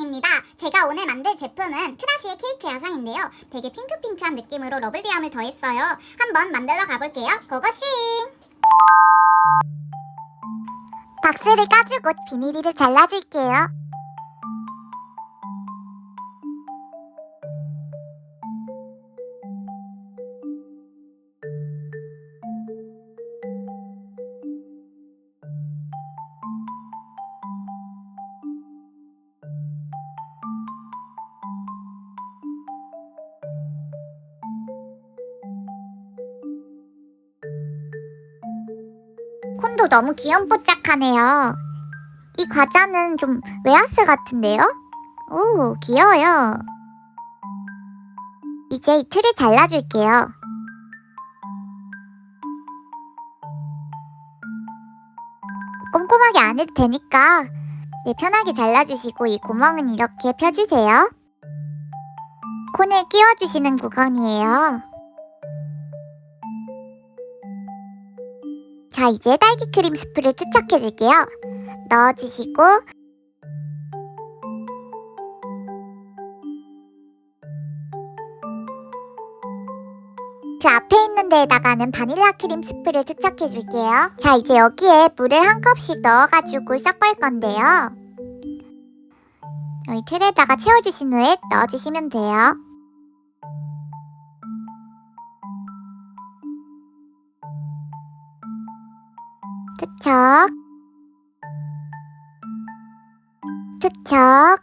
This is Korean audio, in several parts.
야상입니다. 제가 오늘 만들 제품은 크라시의 케이크 야상인데요. 되게 핑크핑크한 느낌으로 러블리함을 더했어요. 한번 만들러 가볼게요. 고고싱! 박스를 까주고 비닐을 잘라줄게요. 콘도 너무 귀염뽀짝하네요. 이 과자는 좀 웨하스 같은데요? 오, 귀여워요. 이제 이 틀을 잘라줄게요. 꼼꼼하게 안 해도 되니까 네, 편하게 잘라주시고 이 구멍은 이렇게 펴주세요. 콘을 끼워주시는 구간이에요. 자, 이제 딸기 크림 스프를 투척해줄게요. 넣어주시고, 그 앞에 있는 데에다가는 바닐라 크림 스프를 투척해 줄게요. 자, 이제 여기에 물을 한 컵씩 넣어가지고 섞을 건데요. 여기 틀에다가 채워주신 후에 넣어주시면 돼요. 투척. 투척.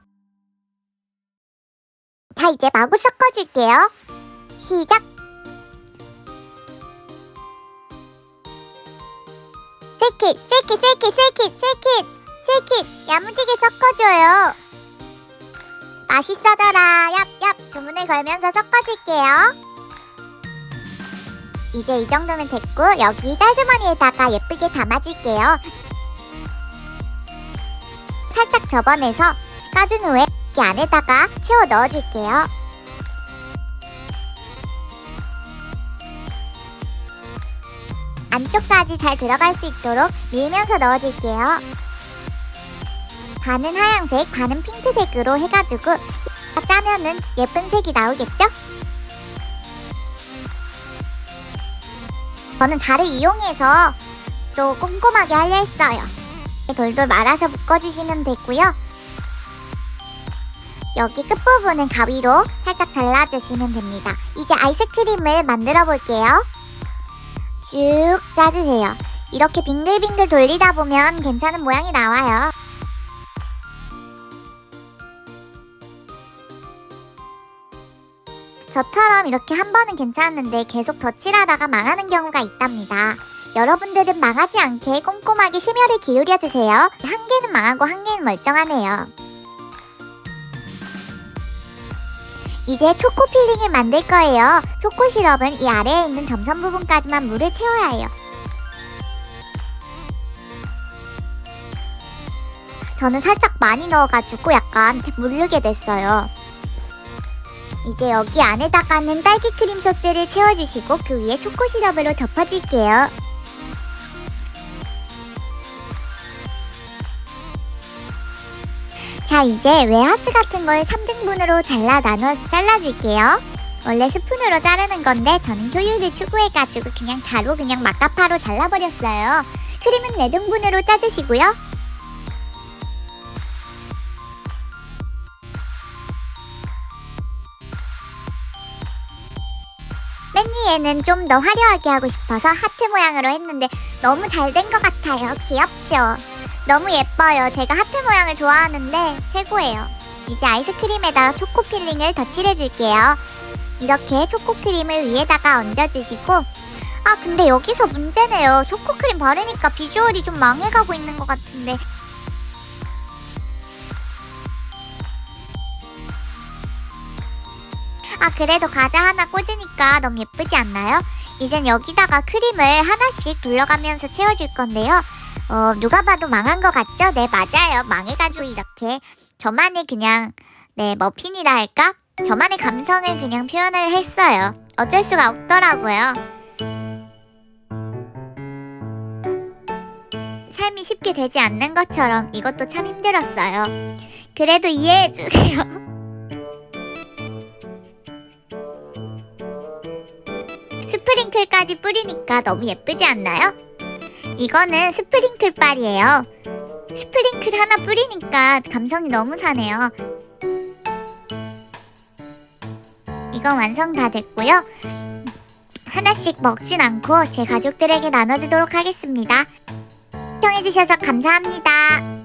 자 이제 마구 섞어줄게요. 시작. 셀킷 셀킷 셀킷 셀킷 셀킷 셀킷. 야무지게 섞어줘요. 맛있어져라. 얍얍. 주문을 걸면서 섞어줄게요 이제 이 정도면 됐고 여기 짤주머니에다가 예쁘게 담아줄게요. 살짝 접어내서 까준 후에 이 안에다가 채워 넣어줄게요. 안쪽까지 잘 들어갈 수 있도록 밀면서 넣어줄게요. 반은 하얀색, 반은 핑크색으로 해가지고 짜면은 예쁜 색이 나오겠죠? 저는 자를 이용해서 또 꼼꼼하게 하려 했어요. 돌돌 말아서 묶어주시면 되고요. 여기 끝부분은 가위로 살짝 잘라주시면 됩니다. 이제 아이스크림을 만들어 볼게요. 쭉 짜주세요. 이렇게 빙글빙글 돌리다 보면 괜찮은 모양이 나와요. 저처럼 이렇게 한 번은 괜찮았는데 계속 덧칠하다가 망하는 경우가 있답니다. 여러분들은 망하지 않게 꼼꼼하게 심혈을 기울여주세요. 한 개는 망하고 한 개는 멀쩡하네요. 이제 초코 필링을 만들 거예요. 초코 시럽은 이 아래에 있는 점선 부분까지만 물을 채워야 해요. 저는 살짝 많이 넣어가지고 약간 물르게 됐어요. 이제 여기 안에다가는 딸기 크림 소스를 채워주시고 그 위에 초코 시럽으로 덮어줄게요. 자 이제 웨하스 같은 걸 3등분으로 잘라 나눠 잘라줄게요. 원래 스푼으로 자르는 건데 저는 효율을 추구해가지고 그냥 가로 그냥 막가파로 잘라버렸어요. 크림은 4등분으로 짜주시고요. 맨 위에는 좀 더 화려하게 하고 싶어서 하트 모양으로 했는데 너무 잘 된 것 같아요. 귀엽죠? 너무 예뻐요. 제가 하트 모양을 좋아하는데 최고예요. 이제 아이스크림에다가 초코 필링을 덧칠해줄게요. 이렇게 초코 크림을 위에다가 얹어주시고 아 근데 여기서 문제네요. 초코 크림 바르니까 비주얼이 좀 망해가고 있는 것 같은데 아 그래도 과자 하나 꽂으니까 너무 예쁘지 않나요? 이젠 여기다가 크림을 하나씩 둘러가면서 채워줄 건데요. 어, 누가 봐도 망한 것 같죠? 네, 맞아요. 망해가지고 이렇게 저만의 그냥 네 머핀이라 할까? 저만의 감성을 그냥 표현을 했어요. 어쩔 수가 없더라고요. 삶이 쉽게 되지 않는 것처럼 이것도 참 힘들었어요. 그래도 이해해주세요. 스프링클까지 뿌리니까 너무 예쁘지 않나요? 이거는 스프링클 빨이에요. 스프링클 하나 뿌리니까 감성이 너무 사네요. 이건 완성 다 됐고요. 하나씩 먹진 않고 제 가족들에게 나눠주도록 하겠습니다. 시청해주셔서 감사합니다.